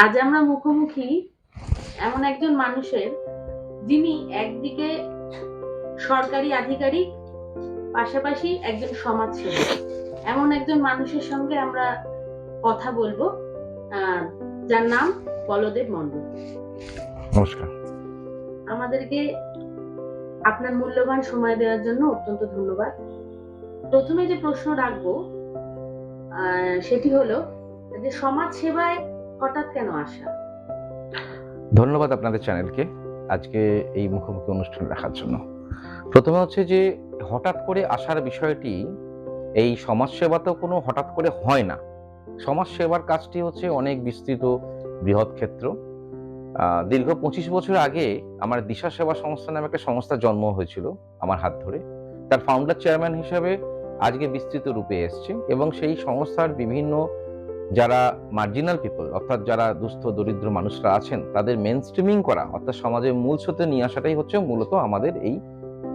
আজ আমরা মুখোমুখি এমন একজন মানুষের যিনি একদিকে সরকারি আধিকারিক পাশাপাশি একজন সমাজসেবী এমন একজন মানুষের সঙ্গে আমরা কথা বলব যার নাম বলদেব মণ্ডল। নমস্কার। আমাদেরকে আপনার মূল্যবান সময় দেওয়ার জন্য অত্যন্ত ধন্যবাদ। প্রথমে যে প্রশ্ন রাখব আহ, সেটি হলো যে সমাজ সেবায় হঠাৎ কেন আসা? ধন্যবাদ আপনাদের চ্যানেলকে আজকে এই মুখোমুখি অনুষ্ঠান দেখার জন্য। প্রথমে হচ্ছে যে, হঠাৎ করে আসার বিষয়টি এই সমাজসেবা তো কোনো হঠাৎ করে হয় না। সমাজসেবার কাজটি হচ্ছে অনেক বিস্তৃত বৃহৎ ক্ষেত্র। দীর্ঘ পঁচিশ বছর আগে আমার দিশা সেবা সংস্থা নামে একটা সংস্থার জন্ম হয়েছিল আমার হাত ধরে। তার ফাউন্ডার চেয়ারম্যান হিসাবে আজকে বিস্তৃত রূপে এসছে এবং সেই সংস্থার বিভিন্ন যারা মার্জিনাল পিপল অর্থাৎ যারা দুস্থ, দরিদ্র মানুষরা আছেন, তাদের মেন স্ট্রিমিং করা, অর্থাৎ সমাজের মূল স্রোতে নিয়ে আসাটাই হচ্ছে মূলত আমাদের এই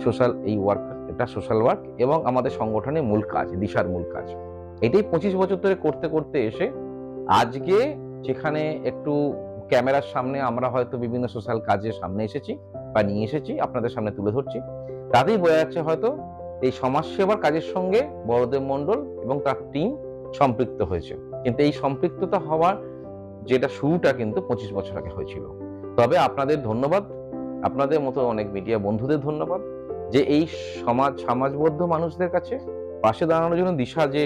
সোশ্যাল এই ওয়ার্ক এটা সোশ্যাল ওয়ার্ক এবং আমাদের সংগঠনের মূল কাজ, দিশার মূল কাজ। এটাই পঁচিশ বছর ধরে করতে করতে এসে আজকে যেখানে একটু ক্যামেরার সামনে আমরা হয়তো বিভিন্ন সোশ্যাল কাজের সামনে এসেছি বা নিয়ে এসেছি, আপনাদের সামনে তুলে ধরছি, তাতেই বোঝা যাচ্ছে হয়তো এই সমাজসেবার কাজের সঙ্গে বড়দেব মণ্ডল এবং তার টিম সম্পৃক্ত হয়েছে। কিন্তু এই সম্পৃক্ততা হওয়ার যেটা শুরুটা কিন্তু পঁচিশ বছর আগে হয়েছিল। তবে আপনাদের ধন্যবাদ। আপনাদের মতো অনেক মিডিয়া বন্ধুদের ধন্যবাদ যে এই সমাজ, সমাজবদ্ধ মানুষদের কাছে পাশে দাঁড়ানোর জন্য দিশা যে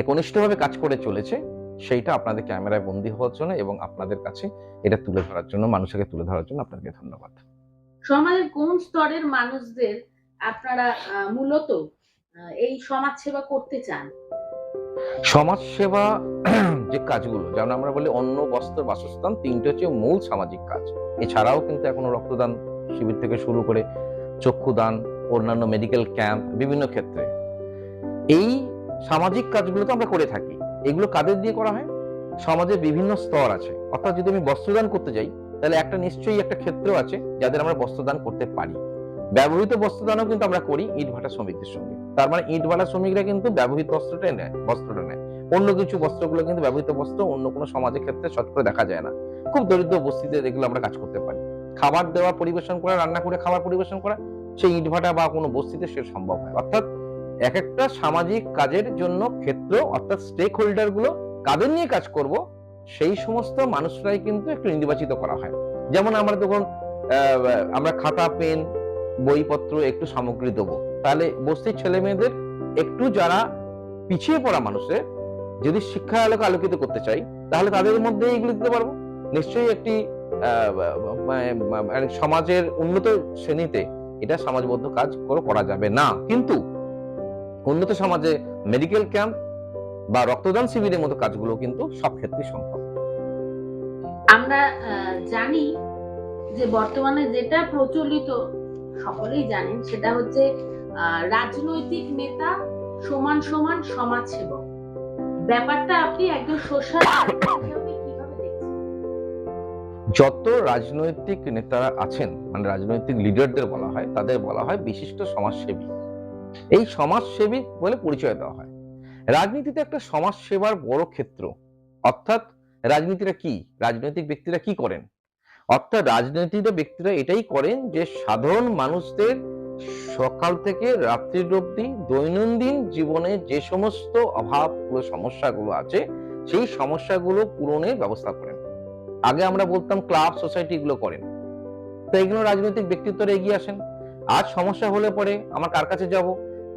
একনিষ্ঠভাবে কাজ করে চলেছে, সেইটা আপনাদের ক্যামেরায় বন্দি হওয়ার জন্য এবং আপনাদের কাছে এটা তুলে ধরার জন্য, মানুষকে তুলে ধরার জন্য আপনাকে ধন্যবাদ। সমাজের কোন স্তরের মানুষদের আপনারা মূলত এই সমাজ সেবা করতে চান? সমাজ সেবা যে কাজগুলো, যেমন আমরা বলি অন্ন, বস্ত্র, বাসস্থান, তিনটে হচ্ছে মূল সামাজিক কাজ। এছাড়াও কিন্তু এখনও রক্তদান শিবির থেকে শুরু করে চক্ষুদান, অন্যান্য মেডিকেল ক্যাম্প বিভিন্ন ক্ষেত্রে। এই সামাজিক কাজগুলো তো আমরা করে থাকি। এগুলো কাদের দিয়ে করা হয়? সমাজের বিভিন্ন স্তর আছে। অর্থাৎ যদি আমি বস্ত্রদান করতে যাই, তাহলে একটা নিশ্চয়ই একটা ক্ষেত্র আছে যাদের আমরা বস্ত্রদান করতে পারি। ব্যবহৃত বস্ত্রদানও কিন্তু আমরা করি ইট ভাটা শ্রমিকদের সঙ্গে। তার মানে ইট ভাটা শ্রমিকরা কিন্তু ব্যবহৃত বস্ত্রটাই নেয়, বস্ত্রটা নেয়। অন্য কিছু বস্ত্রগুলো কিন্তু ব্যবহৃত বস্ত্র অন্য কোনো সমাজের ক্ষেত্রে শত করে দেখা যায় না। খুব দরিদ্র বস্তিতে এগুলো আমরা কাজ করতে পারি। খাবার দেওয়া, পরিবেশন করা, রান্না করে, খাবার পরিবেশন করা, সেই ইট ভাটা বা কোনো বস্তিতে সে সম্ভব হয়। অর্থাৎ এক একটা সামাজিক কাজের জন্য ক্ষেত্র, অর্থাৎ স্টেক হোল্ডারগুলো কাদের নিয়ে কাজ করব, সেই সমস্ত মানুষরাই কিন্তু একটু নির্বাচিত করা হয়। যেমন আমরা তখন আমরা খাতা, পেন বইপত্র, একটু সামগ্রী দেবো। তাহলে বস্তির ছেলে মেয়েদের একটু যারা পিছিয়ে পড়া মানুষের, যদি শিক্ষার আলোকে আলোকিত করতে চাই, তাহলে তাদের মধ্যে এইগুলো দিতে পারব। নিশ্চয়ই একটি মানে সমাজের উন্নত শ্রেণীতে এটা সমাজবদ্ধ কাজ করে করা যাবে না। কিন্তু উন্নত সমাজে মেডিকেল ক্যাম্প বা রক্তদান শিবিরের মতো কাজগুলো কিন্তু সব ক্ষেত্রে সম্ভব। আমরা জানি যে বর্তমানে যেটা প্রচলিত সকলেই জানেন, সেটা হচ্ছে রাজনৈতিক নেতা সমান সমান সমাজ সেবক ব্যাপারটা আপনি একজন সোশ্যাল যত রাজনৈতিক নেতারা আছেন মানে রাজনৈতিক লিডারদের বলা হয়, তাদের বলা হয় বিশিষ্ট সমাজসেবী। এই সমাজসেবী বলে পরিচয় দেওয়া হয়। রাজনীতিতে একটা সমাজ সেবার বড় ক্ষেত্র। অর্থাৎ রাজনীতিরা কি? রাজনৈতিক ব্যক্তিরা কি করেন? অর্থাৎ রাজনৈতিক ব্যক্তিরা এটাই করেন যে সাধারণ মানুষদের সকাল থেকে রাত্রির অবধি দৈনন্দিন জীবনে যে সমস্ত অভাবগুলো সমস্যাগুলো আছে, সেই সমস্যাগুলো পূরণের ব্যবস্থা করেন। আগে আমরা বলতাম ক্লাব সোসাইটি এগুলো করেন। তো এগুলো রাজনৈতিক ব্যক্তিত্বরা এগিয়ে আসেন। আজ সমস্যা হলে পরে আমার কার কাছে যাব?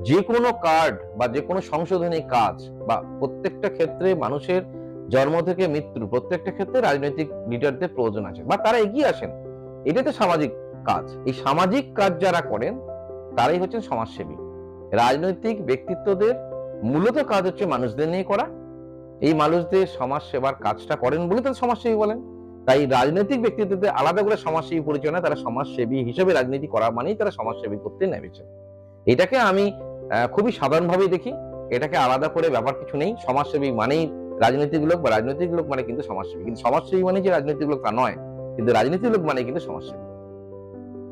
যে কোনো কার্ড বা যে কোনো সংশোধনী কাজ বা প্রত্যেকটা ক্ষেত্রে মানুষের জন্ম থেকে মৃত্যু, প্রত্যেকটা ক্ষেত্রে রাজনৈতিক লিডারদের প্রয়োজন আছে। বা তারা এগিয়ে আসেন। এটাই তো সামাজিক কাজ। এই সামাজিক কাজ যারা করেন, তারাই হচ্ছেন সমাজসেবী। রাজনৈতিক ব্যক্তিত্বদের মূলত কাজ হচ্ছে মানুষদের নিয়ে করা। এই মানুষদের সমাজ সেবার কাজটা করেন বলে তাদের সমাজসেবী বলেন। তাই রাজনৈতিক ব্যক্তিত্বদের আলাদা করে সমাজসেবী পরিচয় তারা সমাজসেবী হিসেবে রাজনীতি করা মানেই তারা সমাজসেবী করতে নেমেছেন। এটাকে আমি খুবই সাধারণভাবেই দেখি। এটাকে আলাদা করে ব্যাপার কিছু নেই। সমাজসেবী মানেই রাজনৈতিক লোক বা রাজনৈতিক লোক মানে কিন্তু সমাজসেবী। কিন্তু সমাজসেবী মানে যে রাজনৈতিক লোক তা নয়। কিন্তু রাজনৈতিক লোক মানে কিন্তু সমাজসেবী।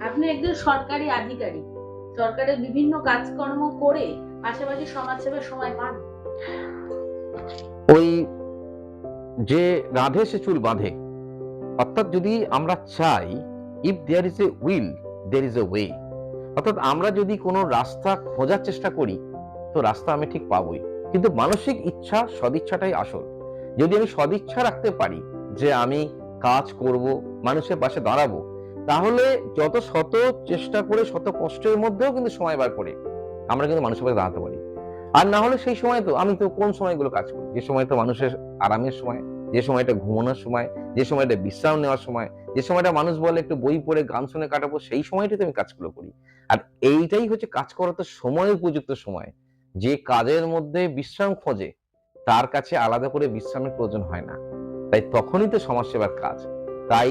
আপনি একজন সরকারি আধিকারিক। সরকারের বিভিন্ন কাজকর্ম করে পাশাপাশি সমাজ সেবার সময় পান। ওই যে রাধে সে চুল বাঁধে। অর্থাৎ যদি আমরা চাই if there is a will there is a way অর্থাৎ আমরা যদি কোনো রাস্তা খোঁজার চেষ্টা করি তো রাস্তা আমি ঠিক পাবোই। কিন্তু মানসিক ইচ্ছা সদিচ্ছাটাই আসল। যদি আমি সদিচ্ছা রাখতে পারি যে আমি কাজ করব, মানুষের পাশে দাঁড়াবো, তাহলে যত শত চেষ্টা করে, শত কষ্টের মধ্যেও কিন্তু সময় বার করে আমরা কিন্তু মানুষের পাশে দাঁড়াতে পারি। আর না হলে সেই সময় তো, আমি তো কোন সময়গুলো কাজ করি? যে সময় তো মানুষের আরামের সময়, যে সময়টা ঘুমানোর সময়, যে সময়টা বিশ্রাম নেওয়ার সময়, যে সময়টা মানুষ বলে একটু বই পড়ে, গান শুনে কাটাবো, সেই সময়টাতে আমি কাজগুলো করি। আর এইটাই হচ্ছে কাজ করার তো সময় উপযুক্ত সময়। যে কাজের মধ্যে বিশ্রাম খোঁজে, তার কাছে আলাদা করে বিশ্রামের প্রয়োজন হয় না। তাই তখনই তো সমাজসেবার কাজ। তাই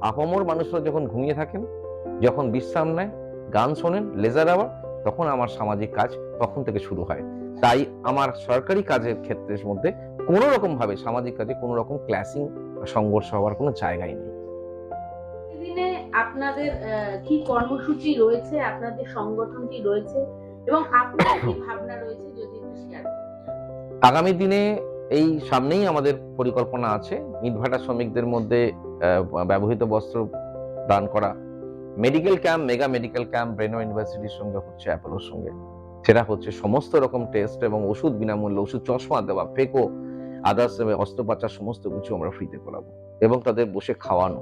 আপামর মানুষরা যখন ঘুমিয়ে থাকেন, যখন বিশ্রাম নেয়, গান শোনেন, লেজার আওয়ার তখন আমার সামাজিক কাজ তখন থেকে শুরু হয়। তাই আমার সরকারি কাজের ক্ষেত্রের মধ্যে কোনো রকম ভাবে সামাজিক কাজে কোনো রকম ক্লাসিং সংঘর্ষ হওয়ার কোনো জায়গাই নেই। আপনাদের কি কর্মসূচি রয়েছে? আপনাদের সংগঠনটি রয়েছে? এবং আপনার কি ভাবনা রয়েছে যদি একটু শেয়ার আগামী দিনে এই সামনেই আমাদের পরিকল্পনা আছে ইটভাটা শ্রমিকদের মধ্যে ব্যবহৃত বস্ত্র দান করা। Medical camp, mega medical camp, Breno ইউনিভার্সিটির সঙ্গে হচ্ছে অ্যাপোলোর সঙ্গে। সেটা হচ্ছে সমস্ত রকম টেস্ট এবং ওষুধ বিনামূল্যে, ওষুধ চশমা দেওয়া, ফেকো, আদার্স, অস্ত্রোপচার, সমস্ত কিছু আমরা ফ্রিতে করাবো এবং তাদের বসে খাওয়ানো।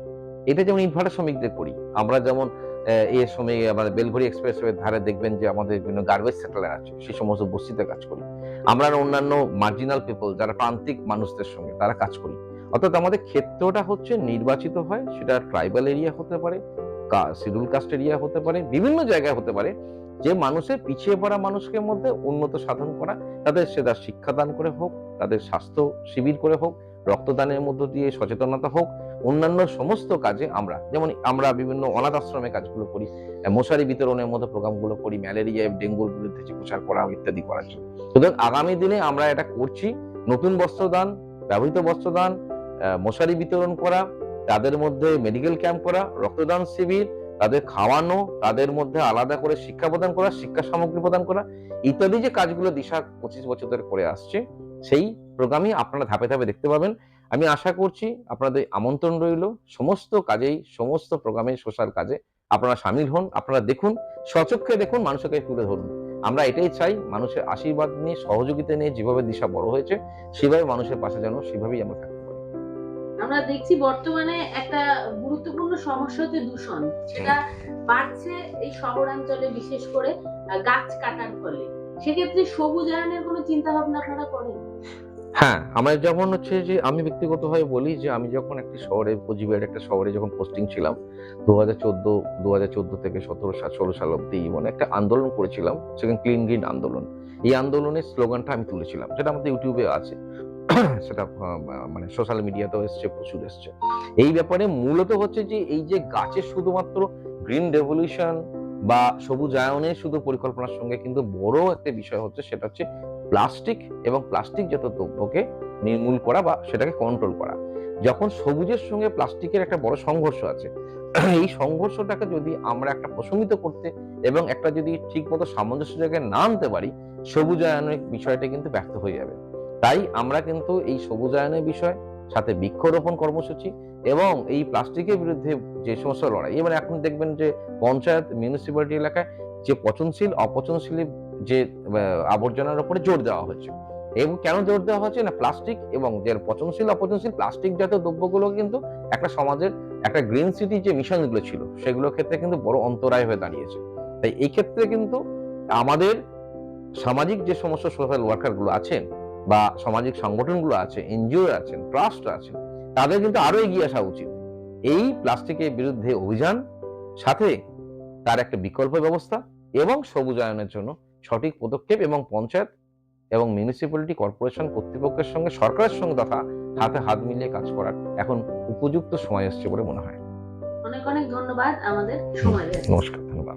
এটা যেমন ইটভাটা শ্রমিকদের করি। আমরা যেমন এর সময় আমাদের বেলঘড়ি এক্সপ্রেসওয়ের ধারে দেখবেন যে আমাদের বিভিন্ন গার্বেজ সেটেলার আছে, সেই সমস্ত বস্তিতে কাজ করি। আমরা অন্যান্য মার্জিনাল পিপল যারা প্রান্তিক মানুষদের সঙ্গে, তারা কাজ করি। অর্থাৎ আমাদের ক্ষেত্রটা হচ্ছে নির্বাচিত হয়, সেটা ট্রাইবাল এরিয়া হতে পারে শিডিউল কাস্ট এরিয়া হতে পারে, বিভিন্ন জায়গায় হতে পারে, যে মানুষের পিছিয়ে পড়া মানুষকে মধ্যে উন্নত সাধন করা, তাদের সেটা শিক্ষাদান করে হোক, তাদের স্বাস্থ্য শিবির করে হোক, রক্তদানের মধ্য দিয়ে সচেতনতা হোক অন্যান্য সমস্ত কাজে আমরা, যেমন আমরা বিভিন্ন অনাথ আশ্রমে কাজগুলো করি মশারি বিতরণের মতো প্রোগ্রামগুলো করি ম্যালেরিয়া ডেঙ্গুর বিরুদ্ধে প্রচার করা, ইত্যাদি করার জন্য। সুতরাং আগামী দিনে আমরা এটা করছি, নতুন বস্ত্রদান, ব্যবহৃত বস্ত্রদান মশারি বিতরণ করা, তাদের মধ্যে মেডিকেল ক্যাম্প করা, রক্তদান শিবির, তাদের খাওয়ানো, তাদের মধ্যে আলাদা করে শিক্ষা প্রদান করা, শিক্ষা সামগ্রী প্রদান করা, ইত্যাদি যে কাজগুলো দিশা পঁচিশ বছর ধরে করে আসছে, সেই প্রোগ্রামই আপনারা ধাপে ধাপে দেখতে পাবেন। আমি আশা করছি আপনাদের আমন্ত্রণ রইল। সমস্ত কাজেই, সমস্ত প্রোগ্রামে, সোশ্যাল কাজে আপনারা সামিল হন, আপনারা দেখুন সচক্ষে দেখুন, মানুষকে তুলে ধরুন। আমরা এটাই চাই, মানুষের আশীর্বাদ নিয়ে, সহযোগিতা নিয়ে যেভাবে দিশা বড় হয়েছে, সেভাবে মানুষের পাশে যেন, সেভাবেই আমরা থাকতে পারি। আমরা দেখছি বর্তমানে একটা গুরুত্বপূর্ণ সমস্যা হচ্ছে দূষণ। সেটা বাড়ছে এই শহরাঞ্চলে, বিশেষ করে গাছ কাটার ফলে। সেক্ষেত্রে সবুজায়নের কোনো চিন্তা ভাবনা আপনারা করেন? হ্যাঁ আমার যেমন হচ্ছে যে আমি ব্যক্তিগতভাবে বলি যে আমি যখন একটি শহরে কোচবিহার একটা শহরে যখন পোস্টিং ছিলাম দু হাজার চোদ্দ দু হাজার চোদ্দ থেকে সতেরো সাল ষোলো সাল অব্দি মানে একটা আন্দোলন করেছিলাম, সেখানে ক্লিন গ্রিন আন্দোলন। এই আন্দোলনের স্লোগানটা আমি তুলেছিলাম যেটা আমাদের ইউটিউবে আছে। সেটা মানে সোশ্যাল মিডিয়াতেও এসছে, প্রচুর এসছে। এই ব্যাপারে মূলত হচ্ছে যে এই যে গাছের শুধুমাত্র গ্রিন রেভলিউশন বা সবুজায়নের শুধু পরিকল্পনার সঙ্গে কিন্তু বড় একটা বিষয় হচ্ছে, সেটা হচ্ছে প্লাস্টিক এবং প্লাস্টিক জাত দ্রব্যকে নির্মূল করা বা সেটাকে কন্ট্রোল করা। যখন সবুজের সঙ্গে প্লাস্টিকের একটা বড় সংঘর্ষ আছে, এই সংঘর্ষটাকে যদি আমরা একটা প্রশমিত করতে এবং একটা যদি ঠিক মতো সামঞ্জস্য জায়গায় না আনতে পারি, সবুজায়নের বিষয়টা কিন্তু ব্যর্থ হয়ে যাবে। তাই আমরা কিন্তু এই সবুজায়নের বিষয়, সাথে বৃক্ষরোপণ কর্মসূচি এবং এই প্লাস্টিকের বিরুদ্ধে যে সমস্ত লড়াই, এবার এখন দেখবেন যে পঞ্চায়েত মিউনিসিপ্যালিটি এলাকায় যে পচনশীল, অপচনশীল যে আবর্জনার উপরে জোর দেওয়া হয়েছে। এবং কেন জোর দেওয়া হচ্ছে না প্লাস্টিক এবং যে পচনশীল, অপচনশীল প্লাস্টিক জাতীয় দ্রব্যগুলো কিন্তু একটা সমাজের একটা গ্রিন সিটি যে মিশনগুলো ছিল, সেগুলোর ক্ষেত্রে কিন্তু বড় অন্তরায় হয়ে দাঁড়িয়েছে। তাই এই ক্ষেত্রে কিন্তু আমাদের সামাজিক যে সমস্ত সোশ্যাল ওয়ার্কারগুলো আছেন বা সামাজিক সংগঠনগুলো আছে এনজিও আছেন ট্রাস্ট আছেন, তাদের কিন্তু আরও এগিয়ে আসা উচিত। এই প্লাস্টিকের বিরুদ্ধে অভিযান, সাথে তার একটা বিকল্প ব্যবস্থা এবং সবুজায়নের জন্য সঠিক পদক্ষেপ এবং পঞ্চায়েত এবং মিউনিসিপ্যালিটি কর্পোরেশন কর্তৃপক্ষের সঙ্গে সরকারের সঙ্গে তথা হাতে হাত মিলিয়ে কাজ করার এখন উপযুক্ত সময় এসছে বলে মনে হয়। অনেক অনেক ধন্যবাদ আমাদের সময় নমস্কার ধন্যবাদ।